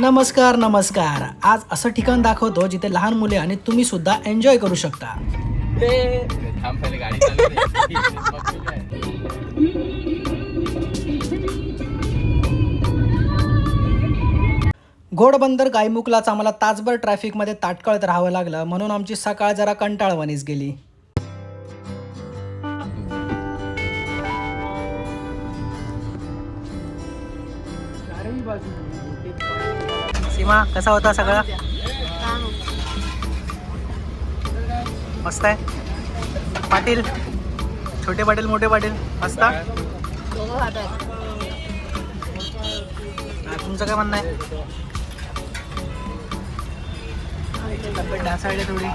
नमस्कार नमस्कार. आज असं ठिकाण दाखवतो जिथे लहान मुले आणि तुम्ही सुद्धा एन्जॉय करू शकता? घोडबंदर गायमुखलाच आम्हाला तासभर ट्रॅफिकमध्ये ताटकळत राहावं लागलं म्हणून आमची सकाळ जरा कंटाळवानीच गेली. सीमा कसा होता सगळा? मस्त आहे. पाटील छोटे पाटील मोठे पाटील मस्त? हा, तुमचं काय म्हणणं आहे? तब्येत थोडी.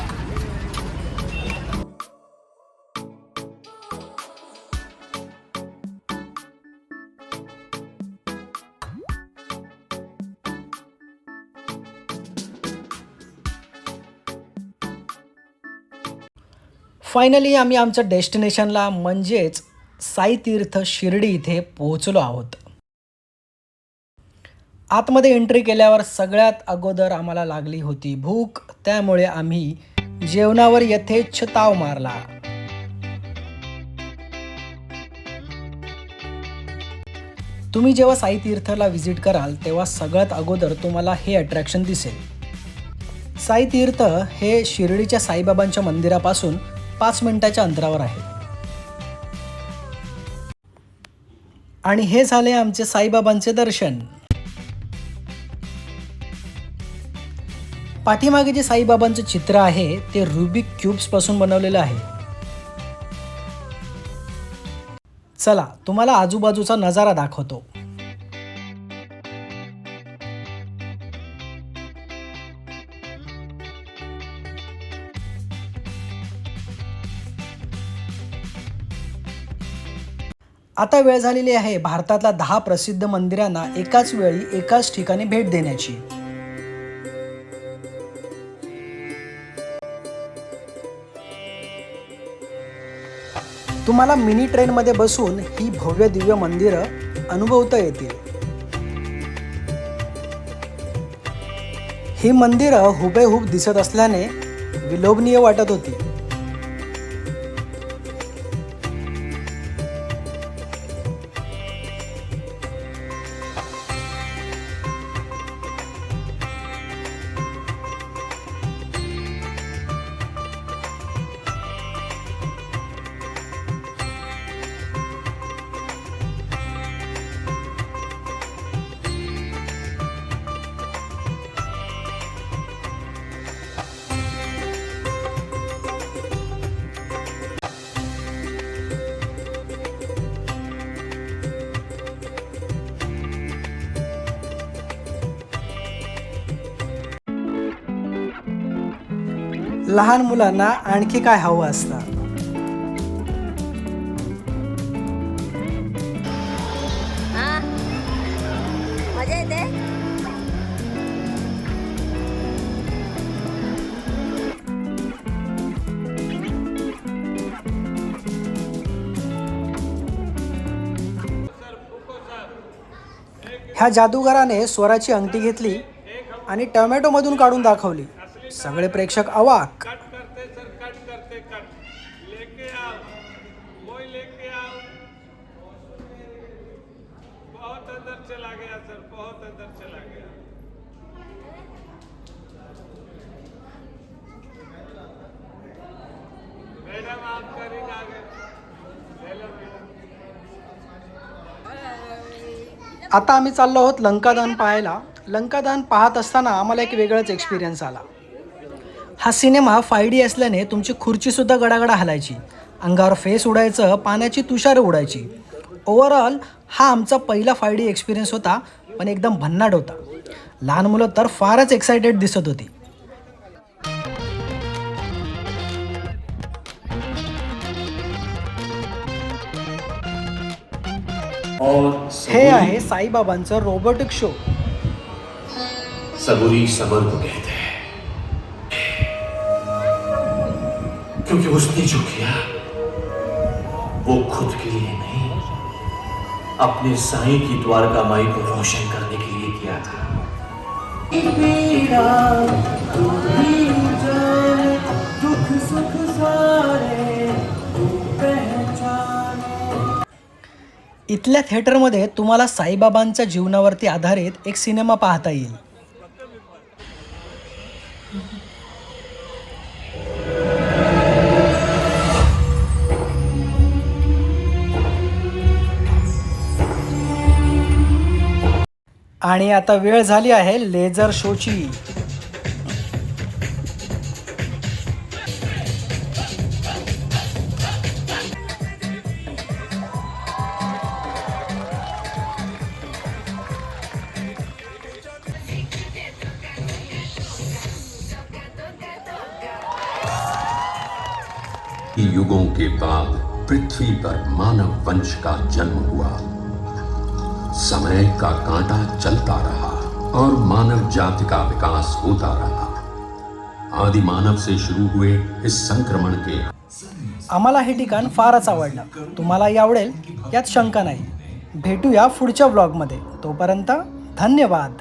फायनली आम्ही आमच्या डेस्टिनेशनला म्हणजेच साईतीर्थ शिर्डी इथे पोहोचलो आहोत. आतमध्ये एंट्री केल्यावर सगळ्यात अगोदर आम्हाला लागली होती भूक. त्यामुळे आम्ही जेवणावर यथेच्छ ताव मारला. तुम्ही जेव्हा साई तीर्थला व्हिजिट कराल तेव्हा सगळ्यात अगोदर तुम्हाला हे अट्रॅक्शन दिसेल. साई तीर्थ हे शिर्डीच्या साईबाबांच्या मंदिरापासून पाच मिनिटाच्या अंतरावर आहे. आणि हे झाले आमचे साईबाबांचे दर्शन. पाठीमागे जे साईबाबांचं चित्र आहे ते रुबिक क्यूब्सपासून बनवलेलं आहे. चला तुम्हाला आजूबाजूचा नजारा दाखवतो. आता वेळ झालेली आहे भारतातल्या दहा प्रसिद्ध मंदिरांना एकाच वेळी एकाच ठिकाणी भेट देण्याची. तुम्हाला मिनी ट्रेनमध्ये बसून ही भव्य दिव्य मंदिरं अनुभवता येतील. ही मंदिरं हुबेहूब दिसत असल्याने विलोभनीय वाटत होती. लहान मुलांना आणखी काय हवं असतं? हा. ह्या जादूगाराने स्वराची अंगठी घेतली आणि टोमॅटोमधून काढून दाखवली. सगळे प्रेक्षक अवाक आता आम्ही चाललो आहोत लंकादान पाहायला. लंकादान पाहत असताना आम्हाला एक वेगळाच एक्सपिरियन्स आला. हा सिनेमा फाय डी असल्याने तुमची खुर्चीसुद्धा गडागडा हलायची. अंगावर फेस उडायचं पाण्याची तुषारं उडायची. ओव्हरऑल हा आमचा पहिला फाय डी एक्सपिरियन्स होता पण एकदम भन्नाट होता. लहान मुलं तर फारच एक्सायटेड दिसत होती. हे आहे साईबाबांचं रोबोटिक शो सबूरी को कहते हैं। क्योंकि उसने जो किया वो खुद के लिए नहीं अपने साईं की द्वारका माई को रोशन करने के लिए किया था। इथल्या थिएटरमध्ये तुम्हाला साईबाबांच्या जीवनावरती आधारित एक सिनेमा पाहता येईल. आणि आता वेळ झाली आहे लेझर शोची. युगों के बाद पृथ्वी पर मानव वंश का जन्म हुआ। समय का कांटा चलता रहा और मानव जाति का विकास होता रहा। आदि मानव से शुरू हुए इस संक्रमण के आम्हाला हे ठिकाण फारच आवडलं. तुम्हाला आवडेल यात शंका नाही. भेटूया पुढच्या ब्लॉगमध्ये तोपर्यंत धन्यवाद.